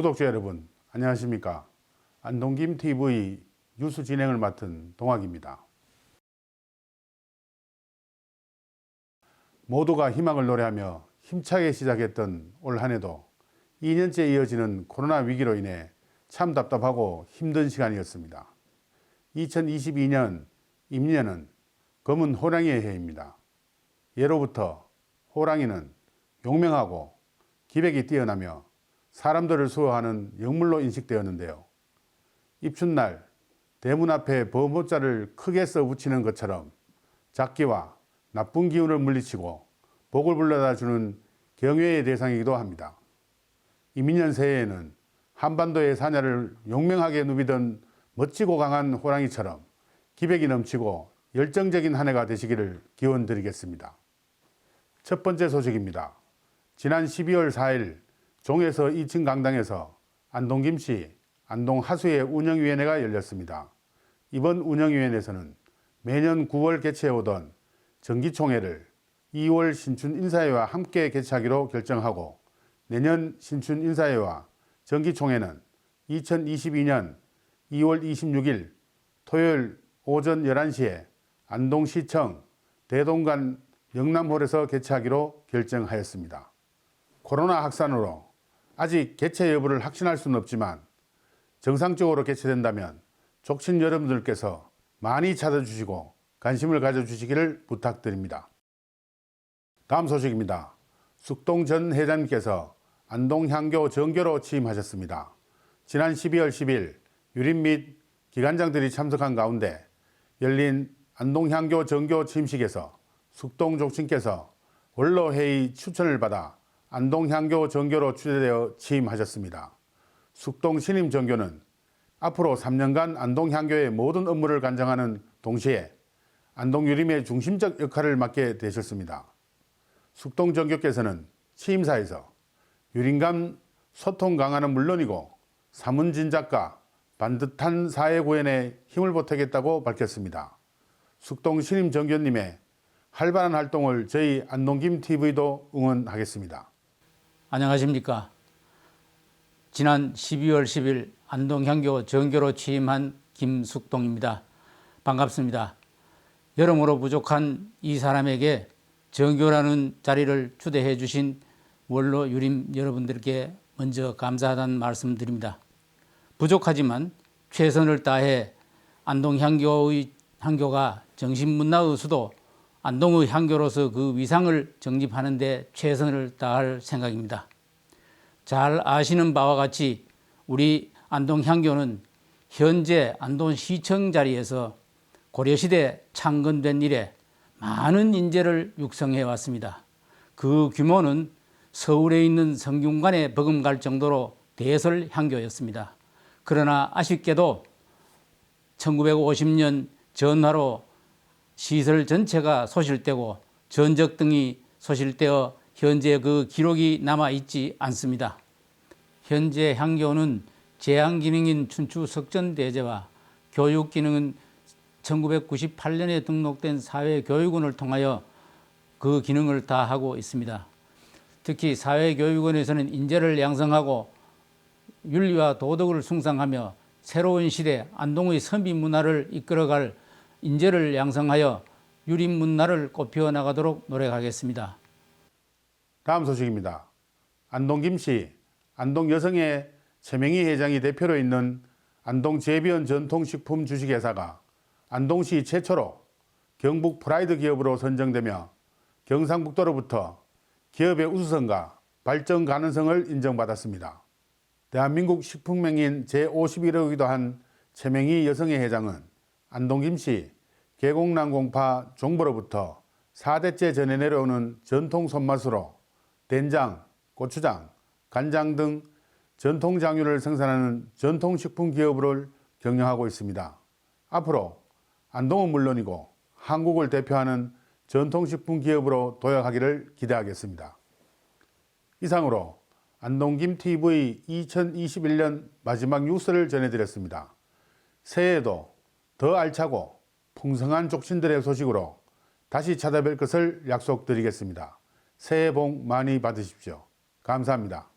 구독자 여러분, 안녕하십니까? 안동김 TV 뉴스 진행을 맡은 동학입니다. 모두가 희망을 노래하며 힘차게 시작했던 올 한해도 2년째 이어지는 코로나 위기로 인해 참 답답하고 힘든 시간이었습니다. 2022년 임년은 검은 호랑이의 해입니다. 예로부터 호랑이는 용맹하고 기백이 뛰어나며 사람들을 수호하는 영물로 인식되었는데요. 입춘날 대문 앞에 범호자를 크게 써 붙이는 것처럼 작기와 나쁜 기운을 물리치고 복을 불러다 주는 경외의 대상이기도 합니다. 이민년 새해에는 한반도의 사냐를 용맹하게 누비던 멋지고 강한 호랑이처럼 기백이 넘치고 열정적인 한 해가 되시기를 기원 드리겠습니다. 첫 번째 소식입니다. 지난 12월 4일 종에서 2층 강당에서 안동 김씨 안동 하수의 운영위원회가 열렸습니다. 이번 운영위원회에서는 매년 9월 개최해오던 정기총회를 2월 신춘 인사회와 함께 개최하기로 결정하고 내년 신춘 인사회와 정기총회는 2022년 2월 26일 토요일 오전 11시에 안동시청 대동간 영남홀에서 개최하기로 결정하였습니다. 코로나 확산으로 아직 개최 여부를 확신할 수는 없지만 정상적으로 개최된다면 족친 여러분들께서 많이 찾아주시고 관심을 가져주시기를 부탁드립니다. 다음 소식입니다. 숙동 전 회장님께서 안동향교 정교로 취임하셨습니다. 지난 12월 10일 유림 및 기관장들이 참석한 가운데 열린 안동향교 정교 취임식에서 숙동 족친께서 원로회의 추천을 받아 안동향교 정교로 추대되어 취임하셨습니다. 숙동 신임 정교는 앞으로 3년간 안동향교의 모든 업무를 관장하는 동시에 안동유림의 중심적 역할을 맡게 되셨습니다. 숙동 정교께서는 취임사에서 유림감 소통 강화는 물론이고 사문진 작가 반듯한 사회 구현에 힘을 보태겠다고 밝혔습니다. 숙동 신임 정교님의 활발한 활동을 저희 안동김 TV도 응원하겠습니다. 안녕하십니까. 지난 12월 10일 안동향교 정교로 취임한 김숙동입니다. 반갑습니다. 여러모로 부족한 이 사람에게 정교라는 자리를 추대해 주신 원로 유림 여러분들께 먼저 감사하다는 말씀 드립니다. 부족하지만 최선을 다해 안동향교의 향교가 정신문화의 수도 안동의 향교로서 그 위상을 정립하는 데 최선을 다할 생각입니다. 잘 아시는 바와 같이 우리 안동 향교는 현재 안동 시청 자리에서 고려시대 창건된 이래 많은 인재를 육성해 왔습니다. 그 규모는 서울에 있는 성균관에 버금갈 정도로 대설 향교였습니다. 그러나 아쉽게도 1950년 전화로 시설 전체가 소실되고 전적 등이 소실되어 현재 그 기록이 남아 있지 않습니다. 현재 향교는 제한 기능인 춘추 석전대제와 교육 기능은 1998년에 등록된 사회교육원을 통하여 그 기능을 다 하고 있습니다. 특히 사회교육원에서는 인재를 양성하고 윤리와 도덕을 숭상하며 새로운 시대 안동의 선비 문화를 이끌어갈 인재를 양성하여 유림 문화를 꽃피워 나가도록 노력하겠습니다. 다음 소식입니다. 안동 김씨, 안동 여성의 최명희 회장이 대표로 있는 안동 제비원 전통식품 주식회사가 안동시 최초로 경북 프라이드 기업으로 선정되며 경상북도로부터 기업의 우수성과 발전 가능성을 인정받았습니다. 대한민국 식품맹인 제51호이기도 한 최명희 여성의 회장은 안동 김씨 계곡난공파 종보로부터 4대째 전해 내려오는 전통 손맛으로 된장, 고추장, 간장 등 전통 장류를 생산하는 전통식품 기업을 경영하고 있습니다. 앞으로 안동은 물론이고 한국을 대표하는 전통식품 기업으로 도약하기를 기대하겠습니다. 이상으로 안동김 TV 2021년 마지막 뉴스를 전해드렸습니다. 새해에도 더 알차고 풍성한 족신들의 소식으로 다시 찾아뵐 것을 약속드리겠습니다. 새해 복 많이 받으십시오. 감사합니다.